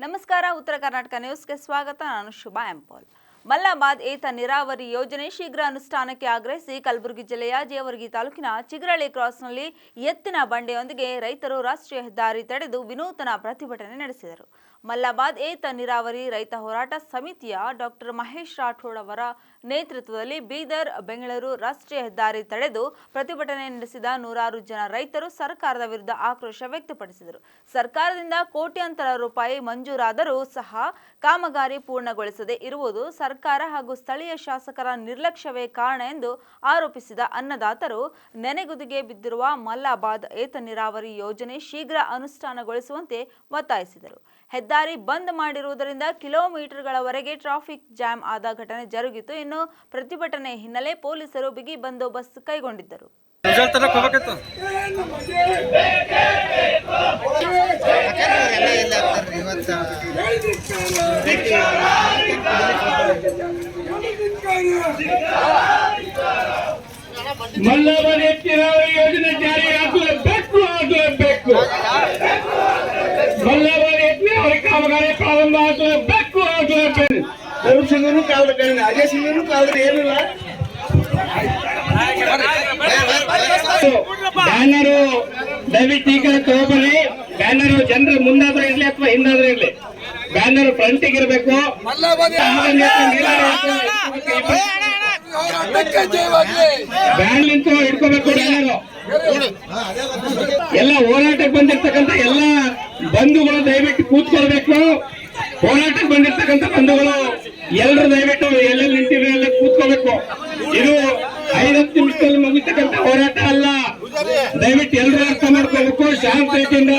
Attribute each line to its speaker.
Speaker 1: ನಮಸ್ಕಾರ ಉತ್ತರ ಕರ್ನಾಟಕ ನ್ಯೂಸ್ಗೆ ಸ್ವಾಗತ. ನಾನು ಶುಭಾ ಎಂಪಾಲ್. ಮಲ್ಲಾಬಾದ್ ಏತ ನೀರಾವರಿ ಯೋಜನೆ ಶೀಘ್ರ ಅನುಷ್ಠಾನಕ್ಕೆ ಆಗ್ರಹಿಸಿ ಕಲಬುರಗಿ ಜಿಲ್ಲೆಯ ಜೇವರ್ಗಿ ತಾಲೂಕಿನ ಚಿಗರಳ್ಳಿ ಕ್ರಾಸ್ನಲ್ಲಿ ಎತ್ತಿನ ಬಂಡೆಯೊಂದಿಗೆ ರೈತರು ರಾಷ್ಟ್ರೀಯ ಹೆದ್ದಾರಿ ತಡೆದು ವಿನೂತನ ಪ್ರತಿಭಟನೆ ನಡೆಸಿದರು. ಮಲ್ಲಾಬಾದ್ ಏತ ನೀರಾವರಿ ರೈತ ಹೋರಾಟ ಸಮಿತಿಯ ಡಾಕ್ಟರ್ ಮಹೇಶ್ ರಾಠೋಡ್ ಅವರ ನೇತೃತ್ವದಲ್ಲಿ ಬೀದರ್, ಬೆಂಗಳೂರು ರಾಷ್ಟ್ರೀಯ ಹೆದ್ದಾರಿ ತಡೆದು ಪ್ರತಿಭಟನೆ ನಡೆಸಿದ ನೂರಾರು ಜನ ರೈತರು ಸರ್ಕಾರದ ವಿರುದ್ಧ ಆಕ್ರೋಶ ವ್ಯಕ್ತಪಡಿಸಿದರು. ಸರ್ಕಾರದಿಂದ ಕೋಟ್ಯಾಂತರ ರೂಪಾಯಿ ಮಂಜೂರಾದರೂ ಸಹ ಕಾಮಗಾರಿ ಪೂರ್ಣಗೊಳಿಸದೆ ಇರುವುದು ಸರ್ಕಾರ ಹಾಗೂ ಸ್ಥಳೀಯ ಶಾಸಕರ ನಿರ್ಲಕ್ಷ್ಯವೇ ಕಾರಣ ಎಂದು ಆರೋಪಿಸಿದ ಅನ್ನದಾತರು, ನೆನೆಗುದಿಗೆ ಬಿದ್ದಿರುವ ಮಲ್ಲಾಬಾದ್ ಏತ ನೀರಾವರಿ ಯೋಜನೆ ಶೀಘ್ರ ಅನುಷ್ಠಾನಗೊಳಿಸುವಂತೆ ಒತ್ತಾಯಿಸಿದರು. ಹೆದ್ದಾರಿ ಬಂದ್ ಮಾಡಿರುವುದರಿಂದ ಕಿಲೋಮೀಟರ್ಗಳವರೆಗೆ ಟ್ರಾಫಿಕ್ ಜಾಮ್ ಆದ ಘಟನೆ ಜರುಗಿತು. ಇನ್ನು ಪ್ರತಿಭಟನೆ ಹಿನ್ನೆಲೆ ಪೊಲೀಸರು ಬಿಗಿ ಬಂದೋಬಸ್ತ್ ಕೈಗೊಂಡಿದ್ದರು.
Speaker 2: ರಿಸಲ್ಟ್
Speaker 3: ಮಲ್ಲವರ ನೀರಾವರಿ ಯೋಜನೆ ಜಾರಿ ಆಗಲೇಬೇಕು ಆಗಲೇಬೇಕು. ಮಲ್ಲವರ ನೀರಾವರಿ ಕಾಮಗಾರಿ ಪ್ರಾರಂಭ ಆಗಲೇಬೇಕು ಆಗಲೇಬೇಕು. ರವಿ ಸಿಂಗನು ಕಾಲದ ಕಣ್ಣ ಅಜಯ್ ಸಿಂಗನು ಕಾಲದ ಏನಿಲ್ಲ. ಬ್ಯಾನರು ದಯವಿಟ್ಟು ಈ ಕಡೆ ತಗೋಬರ್ರಿ. ಬ್ಯಾನರು ಜನರು ಮುಂದಾದ್ರೂ ಇರಲಿ ಅಥವಾ ಹಿಂದಾದ್ರೂ ಇರ್ಲಿ. ಬ್ಯಾನರ್ ಫ್ರಂಟಿಗೆ ಇರಬೇಕು ಬ್ಯಾನ್ ನಿಂತು ಹಿಡ್ಕೋಬೇಕು ಬ್ಯಾನರ್ ಎಲ್ಲ ಹೋರಾಟಕ್ಕೆ ಬಂದಿರ್ತಕ್ಕಂಥ ಎಲ್ಲ ಬಂಧುಗಳು ದಯವಿಟ್ಟು ಕೂತ್ಕೊಳ್ಬೇಕು ಹೋರಾಟಕ್ಕೆ ಬಂದಿರ್ತಕ್ಕಂಥ ಬಂಧುಗಳು ಎಲ್ಲರೂ ದಯವಿಟ್ಟು ಎಲ್ಲೆಲ್ಲಿ ನಿಂತಿರೋ ಎಲ್ಲ ಕೂತ್ಕೋಬೇಕು ಇದು ಐದತ್ತು ನಿಮಿಷದಲ್ಲಿ ಮುಗಿತಕ್ಕಂಥ ಹೋರಾಟ ಅಲ್ಲ ದಯವಿಟ್ಟು ಎಲ್ಲರೂ ಅರ್ಥ ಮಾಡ್ಕೋಬೇಕು ಶಾಂತ ರೀತಿಯಿಂದ